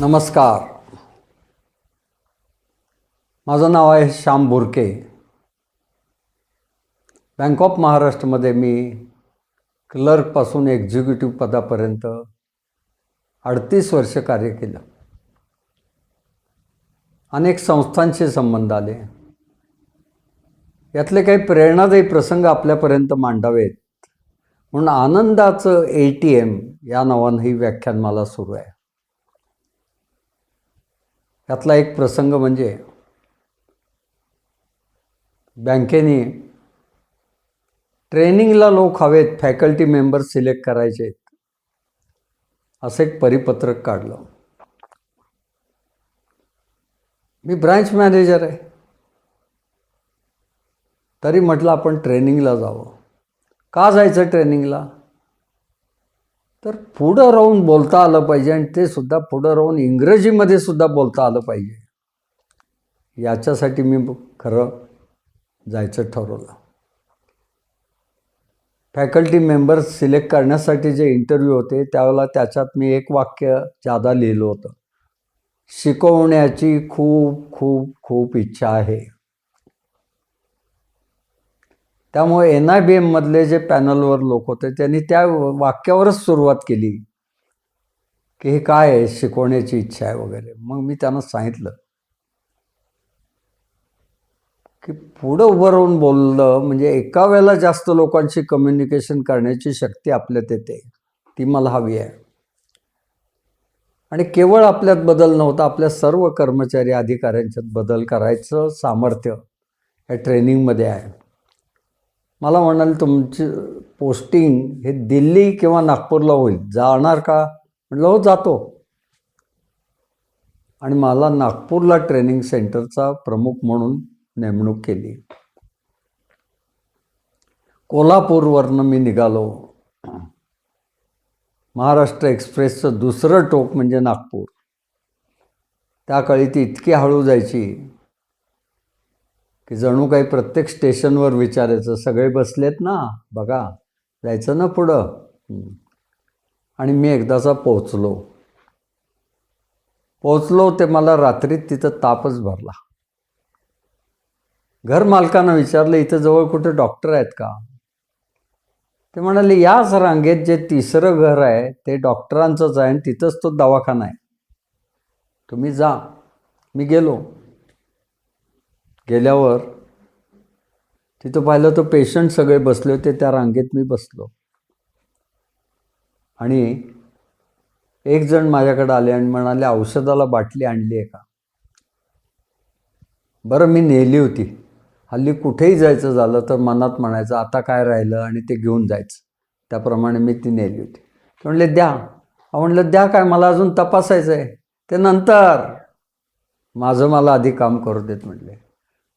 नमस्कार. माझं नाव आहे श्याम बुरके. बँक ऑफ महाराष्ट्रमध्ये मी क्लर्कपासून एक्झिक्युटिव्ह पदापर्यंत अडतीस वर्ष कार्य केलं. अनेक संस्थांशी संबंध आले. यातले काही प्रेरणादायी प्रसंग आपल्यापर्यंत मांडावेत. म्हणून आनंदाचं ए टी एम या नावानं ही व्याख्यान मला सुरू आहे. यातला एक प्रसंग म्हणजे बँकेने ट्रेनिंगला लोक हवेत फॅकल्टी मेंबर सिलेक्ट करायचे आहेत असं एक परिपत्रक काढलं. मी ब्रांच मॅनेजर आहे. तरी म्हटलं आपण ट्रेनिंगला जावं. का जायचं ट्रेनिंगला? तर पुढं राहून बोलता आलं पाहिजे आणि ते सुद्धा पुढं राहून इंग्रजीमध्ये सुद्धा बोलता आलं पाहिजे. याच्यासाठी मी खरं जायचं ठरवलं. फॅकल्टी मेंबर्स सिलेक्ट करण्यासाठी जे इंटरव्ह्यू होते त्यावेळेला त्याच्यात मी एक वाक्य जादा लिहिलं होतं. शिकवण्याची खूप खूप खूप इच्छा आहे. त्यामुळे एन आय बी एममधले जे पॅनलवर लोक होते त्यांनी त्या वाक्यावरच सुरुवात केली की हे काय आहे शिकवण्याची इच्छा आहे वगैरे. मग मी त्यांना सांगितलं की पुढं उभं राहून बोललं म्हणजे एका वेळेला जास्त लोकांशी कम्युनिकेशन करण्याची शक्ती आपल्यात येते. ती मला हवी आहे. आणि केवळ आपल्यात बदल नव्हता आपल्या सर्व कर्मचारी अधिकाऱ्यांच्यात बदल करायचं सामर्थ्य या ट्रेनिंगमध्ये आहे. मला म्हणाल तुमची पोस्टिंग हे दिल्ली किंवा नागपूरला होईल. जाणार का? म्हटलं हो जातो. आणि मला नागपूरला ट्रेनिंग सेंटरचा प्रमुख म्हणून नेमणूक केली. कोल्हापूरवरनं मी निघालो. महाराष्ट्र एक्सप्रेसचं दुसरं टोक म्हणजे नागपूर. त्या काळी ती इतकी हळू जायची. की जणू काही प्रत्येक स्टेशनवर विचारायचं सगळे बसलेत ना बघा जायचं ना पुढं. आणि मी एकदाचा पोचलो पोचलो ते मला रात्रीत तिथं तापच भरला. घर मालकानं विचारलं इथं जवळ कुठे डॉक्टर आहेत का? ते म्हणाले याच रांगेत जे तिसरं घर आहे ते डॉक्टरांचंच आहे आणि तिथंच तो दवाखाना आहे. तुम्ही जा. मी गेलो. गेल्यावर तिथं पाहिलं तर पेशंट सगळे बसले होते त्या रांगेत मी बसलो. आणि एक जण माझ्याकडे आले आणि म्हणाले औषधाला बाटली आणली आहे का? बरं मी नेली होती. हल्ली कुठेही जायचं झालं तर मनात म्हणायचं आता काय राहिलं? आणि ते घेऊन जायचं. त्याप्रमाणे मी ती नेली होती. ते म्हणले द्या. म्हणलं द्या काय? मला अजून तपासायचं आहे ते नंतर. माझं मला आधी काम करू देत म्हटले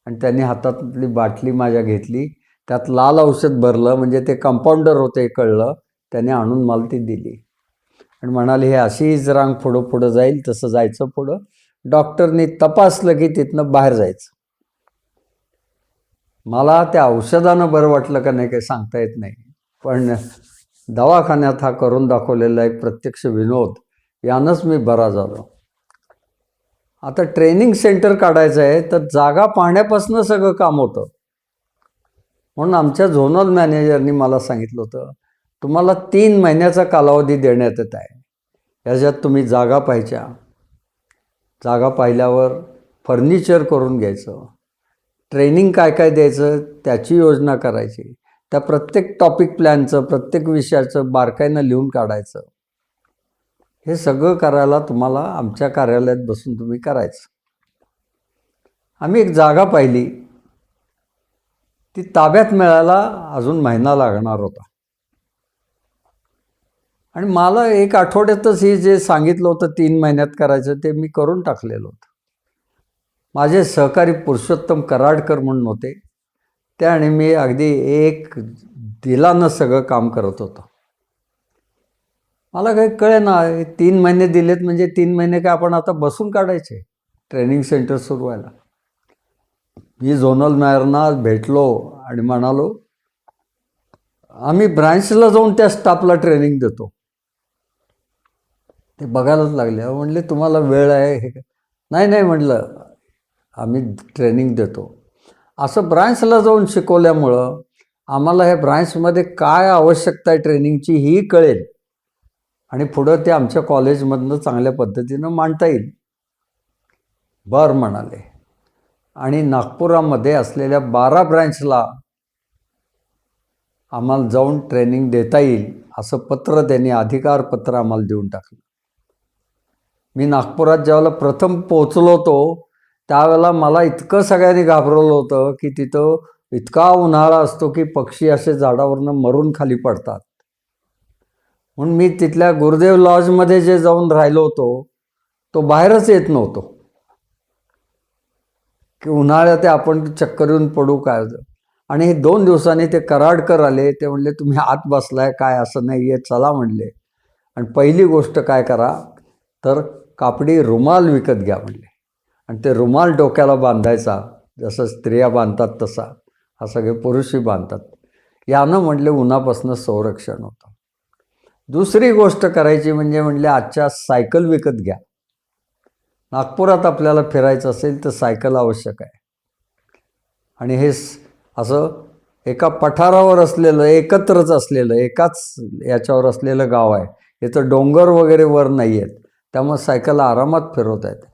आणि त्यांनी हातातली बाटली माझ्या घेतली. त्यात लाल औषध भरलं म्हणजे ते कंपाऊंडर होते कळलं. त्याने आणून मला ती दिली. आणि म्हणाले हे अशीच रांग पुढं पुढं जाईल तसं जायचं पुढं. डॉक्टरनी तपासलं की तिथनं बाहेर जायचं. मला त्या औषधानं बरं वाटलं का नाही काही सांगता येत नाही. पण दवाखान्यात हा करून दाखवलेला एक प्रत्यक्ष विनोद यानंच मी बरा झालो. आता ट्रेनिंग सेंटर काढायचं आहे तर जागा पाहण्यापासून सगळं काम होतं. म्हणून आमच्या झोनल मॅनेजरनी मला सांगितलं होतं तुम्हाला तीन महिन्याचा कालावधी देण्यात येत आहे. याच्यात तुम्ही जागा पाहायच्या जागा पाहिल्यावर फर्निचर करून घ्यायचं. ट्रेनिंग काय काय द्यायचं त्याची योजना करायची. त्या प्रत्येक टॉपिक प्लॅनचं प्रत्येक विषयाचं बारकाईनं लिहून काढायचं. हे सगळं करायला तुम्हाला आमच्या कार्यालयात बसून तुम्ही करायचं. आम्ही एक जागा पाहिली. ती ताब्यात मिळायला अजून महिना लागणार होता. आणि मला एक आठवड्यातच हे जे सांगितलं होतं तीन महिन्यात करायचं ते मी करून टाकलेलं होतं. माझे सहकारी पुरुषोत्तम कराडकर म्हणून होते. त्याने मी अगदी एक दिलानं सगळं काम करत होतो. मला काही कळे ना तीन महिने दिलेत म्हणजे तीन महिने काय आपण आता बसून काढायचे? ट्रेनिंग सेंटर सुरू व्हायला. मी झोनल मेयरना भेटलो आणि म्हणालो आम्ही ब्रांचला जाऊन त्या स्टाफला ट्रेनिंग देतो. ते बघायलाच लागले. म्हणले तुम्हाला वेळ आहे हे नाही नाही म्हटलं आम्ही ट्रेनिंग देतो. असं ब्रांचला जाऊन शिकवल्यामुळं आम्हाला ह्या ब्रांचमध्ये काय आवश्यकता आहे ट्रेनिंगची ही कळेल. आणि पुढं ते आमच्या कॉलेजमधनं चांगल्या पद्धतीनं मांडता येईल. बरं म्हणाले. आणि नागपुरामध्ये असलेल्या बारा ब्रँचला आम्हाला जाऊन ट्रेनिंग देता येईल असं पत्र त्यांनी अधिकारपत्र आम्हाला देऊन टाकलं. मी नागपुरात ज्यावेळेला प्रथम पोचलो होतो त्यावेळेला मला इतकं सगळ्यांनी घाबरवलं होतं की तिथं इतका उन्हाळा असतो की पक्षी असे झाडावरनं मरून खाली पडतात. म्हणून मी तिथल्या गुरुदेव लॉजमध्ये जे जाऊन राहिलो होतो तो बाहेरच येत नव्हतो. की उन्हाळ्यात आपण चक्कर येऊन पडू काय? आणि हे दोन दिवसांनी ते कराडकर आले ते म्हणले तुम्ही आत बसलाय काय असं नाही आहे चला म्हणले. आणि पहिली गोष्ट काय करा तर कापडी रुमाल विकत घ्या म्हणले. आणि ते रुमाल डोक्याला बांधायचा जसं स्त्रिया बांधतात तसा हा सगळे पुरुषही बांधतात. यानं म्हणले उन्हापासून संरक्षण होतं. दुसरी गोष्ट करायची म्हणजे म्हणले आजच्या सायकल विकत घ्या. नागपुरात आपल्याला फिरायचं असेल तर सायकल आवश्यक आहे. आणि हे असं एका पठारावर असलेलं एकत्रच असलेलं एकाच याच्यावर असलेलं गाव आहे. इथं डोंगर वगैरे वर नाही आहेत त्यामुळे सायकल आरामात फिरवता येते.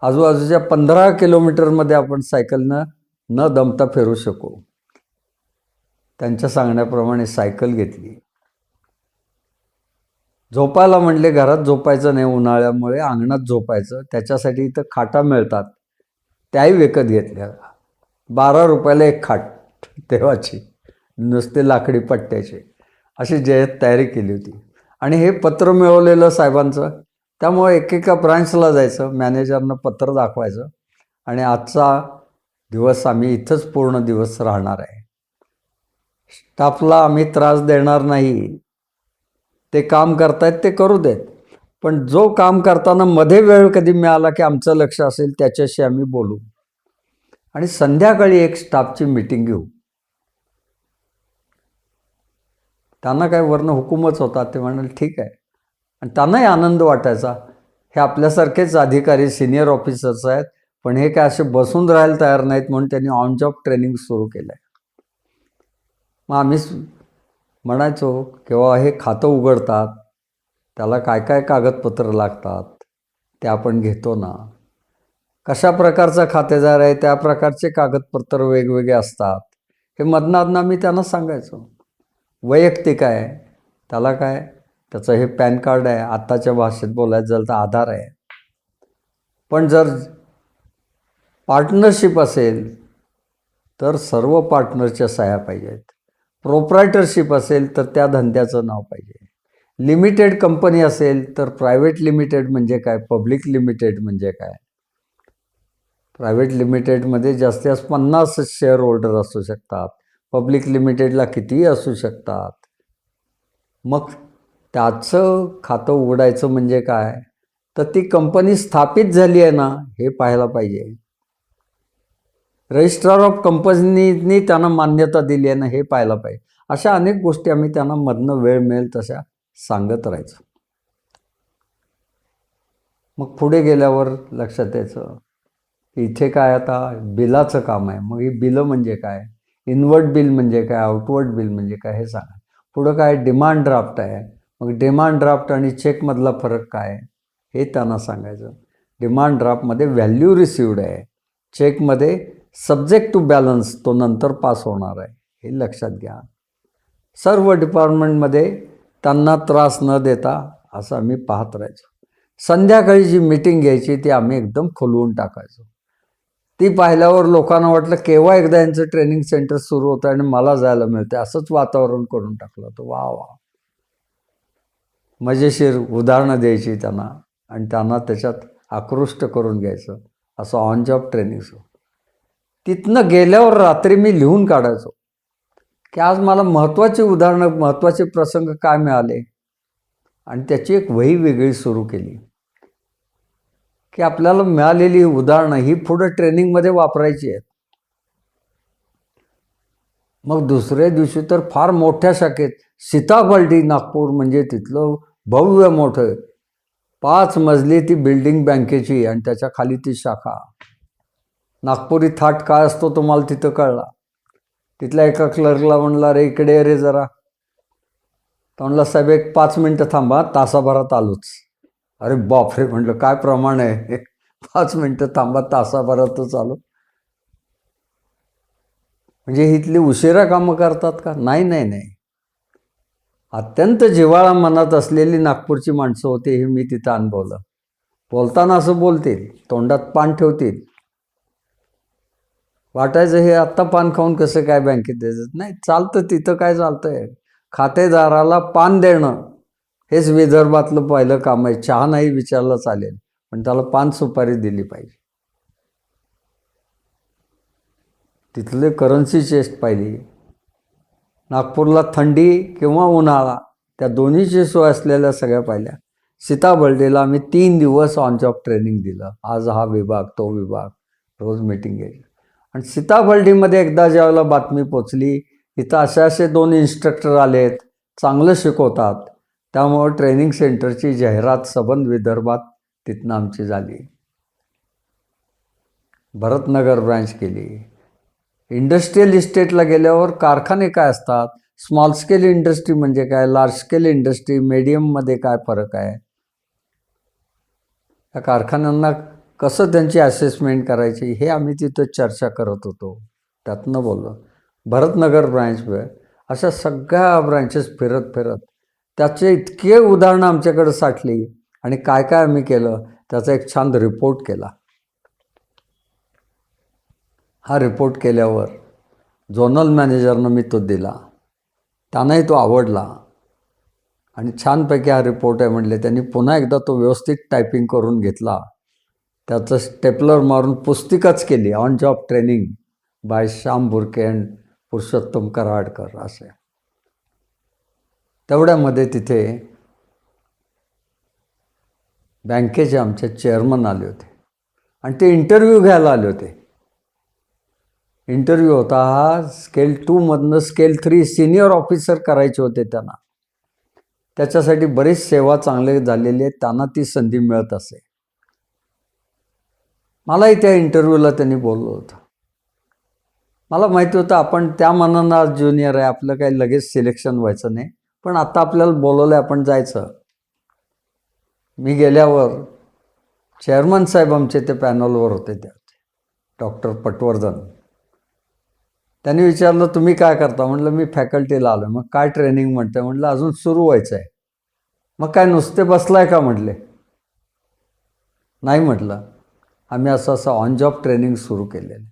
आजूबाजूच्या पंधरा किलोमीटरमध्ये आपण सायकलनं न दमता फिरू शकू. त्यांच्या सांगण्याप्रमाणे सायकल घेतली. झोपायला म्हणले घरात झोपायचं नाही उन्हाळ्यामुळे अंगणात झोपायचं. त्याच्यासाठी इथं खाटा मिळतात. त्याही विकत घेतल्या. बारा रुपयाला एक खाट तेव्हाची नुसते लाकडी पट्ट्याचे. अशी जयत तयारी केली होती. आणि हे पत्र मिळवलेलं साहेबांचं त्यामुळे एकेका ब्रांचला जायचं मॅनेजरनं पत्र दाखवायचं. आणि आजचा दिवस आम्ही इथंच पूर्ण दिवस राहणार आहे. स्टाफला आम्ही त्रास देणार नाही. ते काम करतायत ते करू देत. पण जो काम करताना मध्ये वेळ कधी मिळाला की आमचं लक्ष असेल त्याच्याशी आम्ही बोलू. आणि संध्याकाळी एक स्टाफची मीटिंग घेऊ. त्यांना काय वर्ण हुकूमच होता ते म्हणाले ठीक आहे. आणि त्यांनाही आनंद वाटायचा. हे आपल्यासारखेच अधिकारी सिनियर ऑफिसर्स आहेत पण हे काय असे बसून राहायला तयार नाहीत म्हणून त्यांनी ऑन जॉब ट्रेनिंग सुरू केलं आहे मग आम्ही म्हणायचो किंवा हे खातं उघडतात त्याला काय काय कागदपत्र लागतात ते आपण घेतो ना. कशा प्रकारचा खातेदार आहे त्या प्रकारचे कागदपत्र वेगवेगळे असतात. हे मधनाधना मी त्यांना सांगायचो. वैयक्तिक आहे. त्याला काय? त्याचं हे पॅन कार्ड आहे. आत्ताच्या भाषेत बोलायचं झालं तर आधार आहे. पण जर पार्टनरशिप असेल तर सर्व पार्टनरच्या सह्या पाहिजेत. प्रोप्रायटरशिप असेल तर त्या धंद्याचं नाव पाहिजे. लिमिटेड कंपनी असेल तर प्रायव्हेट लिमिटेड म्हणजे काय? पब्लिक लिमिटेड म्हणजे काय? प्रायव्हेट लिमिटेडमध्ये जास्तीत जास्त पन्नास शेअर होल्डर असू शकतात. पब्लिक लिमिटेडला कितीही असू शकतात. मग त्याचं खातं उघडायचं म्हणजे काय? तर ती कंपनी स्थापित झाली आहे ना हे पाहायला पाहिजे. रजिस्ट्रार ऑफ कंपनीनी त्यांना मान्यता दिली आहे ना हे पाहायला पाहिजे. अशा अनेक गोष्टी आम्ही त्यांना मधनं वेळ मिळेल तशा सांगत राहायचं. मग पुढे गेल्यावर लक्षात यायचं की इथे काय आता बिलाचं काम आहे. मग ही बिलं म्हणजे काय? इनवर्ड बिल म्हणजे काय? आउटवर्ड बिल म्हणजे काय? हे सांगा. पुढं काय? डिमांड ड्राफ्ट आहे. मग डिमांड ड्राफ्ट आणि चेकमधला फरक काय? हे त्यांना सांगायचं. डिमांड ड्राफ्टमध्ये व्हॅल्यू रिसिवड आहे. चेकमध्ये सब्जेक्ट टू बॅलन्स तो नंतर पास होणार आहे हे लक्षात घ्या. सर्व डिपार्टमेंटमध्ये त्यांना त्रास न देता असं आम्ही पाहत राहायचो. संध्याकाळी जी मीटिंग घ्यायची ती आम्ही एकदम खोलवून टाकायचो. ती पाहिल्यावर लोकांना वाटलं केव्हा एकदा यांचं ट्रेनिंग सेंटर सुरू होतं आणि मला जायला मिळते असंच वातावरण करून टाकलं होतं. वा वा. मजेशीर उदाहरणं द्यायची त्यांना आणि त्यांना त्याच्यात आकृष्ट करून घ्यायचं असं ऑन जॉब ट्रेनिंग सुरू तिथनं गेल्यावर रात्री मी लिहून काढायचो. की आज मला महत्त्वाची उदाहरणं महत्त्वाचे प्रसंग काय मिळाले? आणि त्याची एक वही वेगळी सुरू केली. की आपल्याला मिळालेली उदाहरणं ही पुढं ट्रेनिंगमध्ये वापरायची आहेत. मग दुसऱ्या दिवशी तर फार मोठ्या शाखेत सीताबर्डी नागपूर म्हणजे तिथलं भव्य मोठं पाच मजली ती बिल्डिंग बँकेची आणि त्याच्याखाली ती शाखा. नागपुरी थाट काय असतो तुम्हाला तिथं कळला. तिथल्या एका क्लर्कला म्हणला रे इकडे रे जरा. तर म्हणला साहेब एक पाच मिनटं थांबा तासाभरात आलोच. अरे बापरे म्हटलं काय प्रमाण आहे? पाच मिनटं थांबा तासाभरातच आलो. म्हणजे इथली उशिरा कामं करतात का? नाही नाही नाही. अत्यंत जिव्हाळा मनात असलेली नागपूरची माणसं होती हे मी तिथं अनुभवलं. बोलताना असं बोलतील तोंडात पान ठेवतील वाटायचं हे आत्ता पान खाऊन कसं काय बँकेत द्यायचं नाही चालतं तिथं काय चालतंय? खातेदाराला पान देणं हेच विदर्भातलं पहिलं काम आहे. चहा नाही विचारलं चालेल पण त्याला पान सुपारी दिली पाहिजे. तिथले करन्सी चेस्ट पाहिली. नागपूरला थंडी किंवा उन्हाळा त्या दोन्हीची सोय असलेल्या सगळ्या पाहिल्या. सीताबर्डेला आम्ही तीन दिवस ऑन जॉब ट्रेनिंग दिलं. आज हा विभाग तो विभाग रोज मीटिंग घ्यायची आणि सीताबर्डीमध्ये एकदा ज्यावेळेला बातमी पोचली इथं असे असे दोन इन्स्ट्रक्टर आलेत चांगलं शिकवतात. त्यामुळं ट्रेनिंग सेंटरची जाहिरात सबंध विदर्भात तिथनं आमची झाली. भरतनगर ब्रँच केली. इंडस्ट्रीयल इस्टेटला गेल्यावर कारखाने काय असतात? स्मॉल स्केल इंडस्ट्री म्हणजे काय? लार्ज स्केल इंडस्ट्री मीडियममध्ये काय फरक आहे? या कारखान्यांना कसं त्यांची असेसमेंट करायची हे आम्ही तिथं चर्चा करत होतो. त्यातनं बोललो भरतनगर ब्रँच अशा सगळ्या ब्रांचेस फिरत फिरत त्याचे इतके उदाहरणं आमच्याकडे साठली आणि काय काय आम्ही केलं त्याचा एक छान रिपोर्ट केला. हा रिपोर्ट केल्यावर झोनल मॅनेजरनं मी तो दिला. त्यांनाही तो आवडला. आणि छानपैकी हा रिपोर्ट आहे म्हटले त्यांनी पुन्हा एकदा तो व्यवस्थित टायपिंग करून घेतला. त्याचं स्टेपलर मारून पुस्तिकाच केली on job training by Shyam Burke and Purushottam Karadkar असे. तेवढ्यामध्ये तिथे बँकेचे आमचे चेअरमन आले होते. आणि ते इंटरव्ह्यू घ्यायला आले होते. इंटरव्ह्यू होता हा स्केल टूमधनं स्केल थ्री सिनियर ऑफिसर करायचे होते त्यांना. त्याच्यासाठी बरीच सेवा चांगले झालेली आहे त्यांना ती संधी मिळत असे. मलाही त्या इंटरव्ह्यूला त्यांनी बोललं होतं. मला माहिती होतं आपण त्या मनानं आज ज्युनियर आहे आपलं काही लगेच सिलेक्शन व्हायचं नाही. पण आता आपल्याला बोलवलं आपण जायचं. मी गेल्यावर चेअरमन साहेब आमचे ते पॅनलवर होते त्या डॉक्टर पटवर्धन. त्यांनी विचारलं तुम्ही काय करता? म्हटलं मी फॅकल्टीला आलो मग काय ट्रेनिंग म्हणते म्हटलं अजून सुरू व्हायचं आहे मग काय नुसते बसलाय का? म्हटले नाही म्हटलं. आम्ही असं असं ऑन जॉब ट्रेनिंग सुरू केलेलं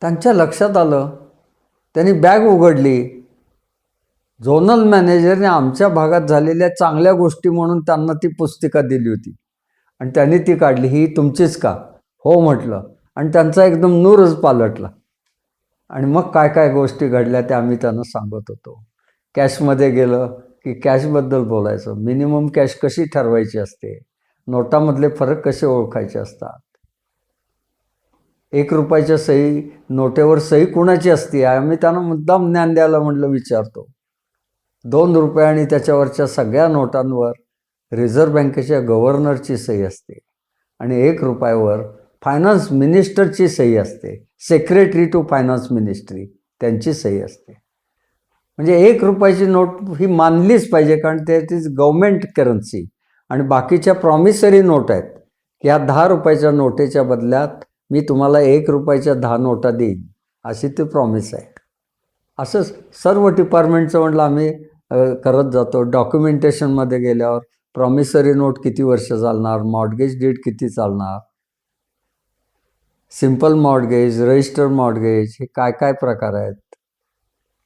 त्यांच्या लक्षात आलं त्यांनी बॅग उघडली. झोनल मॅनेजरने आमच्या भागात झालेल्या चांगल्या गोष्टी म्हणून त्यांना ती पुस्तिका दिली होती. आणि त्यांनी ती काढली ही तुमचीच का? हो म्हटलं. आणि त्यांचा एकदम नूरच पालटला. आणि मग काय काय गोष्टी घडल्या त्या आम्ही त्यांना सांगत होतो. कॅशमध्ये गेलं की कॅशबद्दल बोलायचं. मिनिमम कॅश कशी ठरवायची असते? नोटामधले फरक कसे ओळखायचे असतात? एक रुपयाच्या सही नोटेवर सही कुणाची असते? आम्ही त्यांना मुद्दाम ज्ञान द्यायला म्हटलं विचारतो. दोन रुपये आणि त्याच्यावरच्या सगळ्या नोटांवर रिझर्व्ह बँकेच्या गव्हर्नरची सही असते आणि एक रुपयावर फायनान्स मिनिस्टरची सही असते. सेक्रेटरी टू फायनान्स मिनिस्ट्री त्यांची सही असते. म्हणजे एक रुपयाची नोट ही मानलीच पाहिजे कारण ते तीच गव्हर्मेंट करन्सी. आणि बाकीच्या प्रॉमिसरी नोट आहेत. या दहा रुपयाच्या नोटेच्या बदल्यात मी तुम्हाला एक रुपयाच्या दहा नोटा देईन अशी ती प्रॉमिस आहे. असं सर्व डिपार्टमेंटचं म्हटलं आम्ही करत जातो. डॉक्युमेंटेशनमध्ये गेल्यावर प्रॉमिसरी नोट किती वर्ष चालणार मॉडगेज डीड किती चालणार सिंपल मॉडगेज रजिस्टर मॉडगेज हे काय काय प्रकार आहेत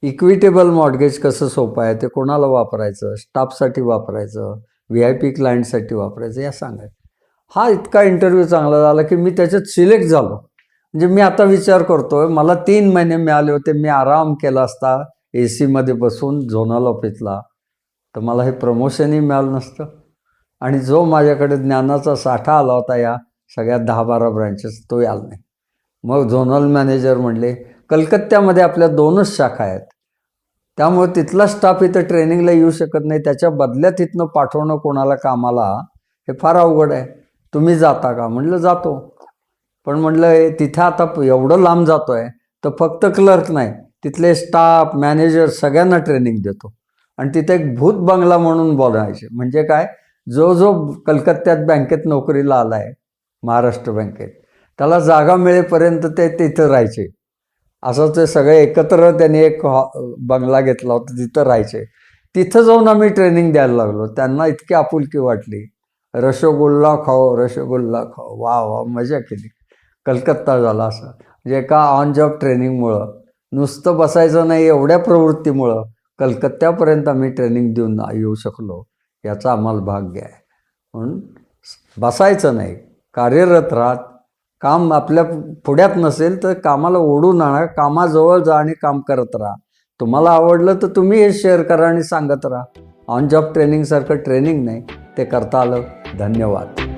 इक्विटेबल मॉडगेज कसं सोपं आहे ते कोणाला वापरायचं स्टाफसाठी वापरायचं व्ही आय पी क्लायंटसाठी वापरायचं या सांगायचं. हा इतका इंटरव्ह्यू चांगला झाला की मी त्याच्यात सिलेक्ट झालो. म्हणजे मी आता विचार करतोय मला तीन महिने मिळाले होते मी आराम केला असता ए सीमध्ये बसून झोनल ऑफिसला तर मला हे प्रमोशनही मिळालं नसतं. आणि जो माझ्याकडे ज्ञानाचा साठा आला होता या सगळ्या दहा बारा ब्रँचेस तो आला नाही. मग झोनल मॅनेजर म्हणले कलकत्त्यामध्ये आपल्या दोनच शाखा आहेत. त्यामुळे तिथला स्टाफ इथं ट्रेनिंगला येऊ शकत नाही. त्याच्या बदल्यात इथनं पाठवणं कोणाला कामाला हे फार अवघड आहे. तुम्ही जाता का? म्हटलं जातो. पण म्हटलं हे तिथं आता प- एवढं लांब जातो आहे तर फक्त क्लर्क नाही तिथले स्टाफ मॅनेजर सगळ्यांना ट्रेनिंग देतो. आणि तिथे एक भूत बंगला म्हणून बोलायचे. म्हणजे काय? जो जो कलकत्त्यात बँकेत नोकरीला आला आहे महाराष्ट्र बँकेत त्याला जागा मिळेपर्यंत ते तिथं राहायचे. असं ते सगळे एकत्र त्यांनी एक हॉ- बंगला घेतला होता तिथं राहायचे. तिथं जाऊन आम्ही ट्रेनिंग द्यायला लागलो. त्यांना इतकी आपुलकी वाटली. रसगुल्ला खाओ रसगुल्ला खाओ. वा वा मजा केली. कलकत्ता झाला असं. म्हणजे एका ऑन जॉब ट्रेनिंगमुळं नुसतं बसायचं नाही एवढ्या प्रवृत्तीमुळं कलकत्त्यापर्यंत आम्ही ट्रेनिंग देऊन येऊ शकलो. याचा आम्हाला भाग्य आहे. म्हणून बसायचं नाही. कार्यरत राहत काम आपल्या पुढ्यात नसेल तर कामाला ओढून आणा कामाजवळ जा आणि काम करत राहा. तुम्हाला आवडलं तर तुम्ही हे शेअर करा आणि सांगत राहा. ऑन जॉब ट्रेनिंगसारखं ट्रेनिंग नाही ते करता आलं. धन्यवाद.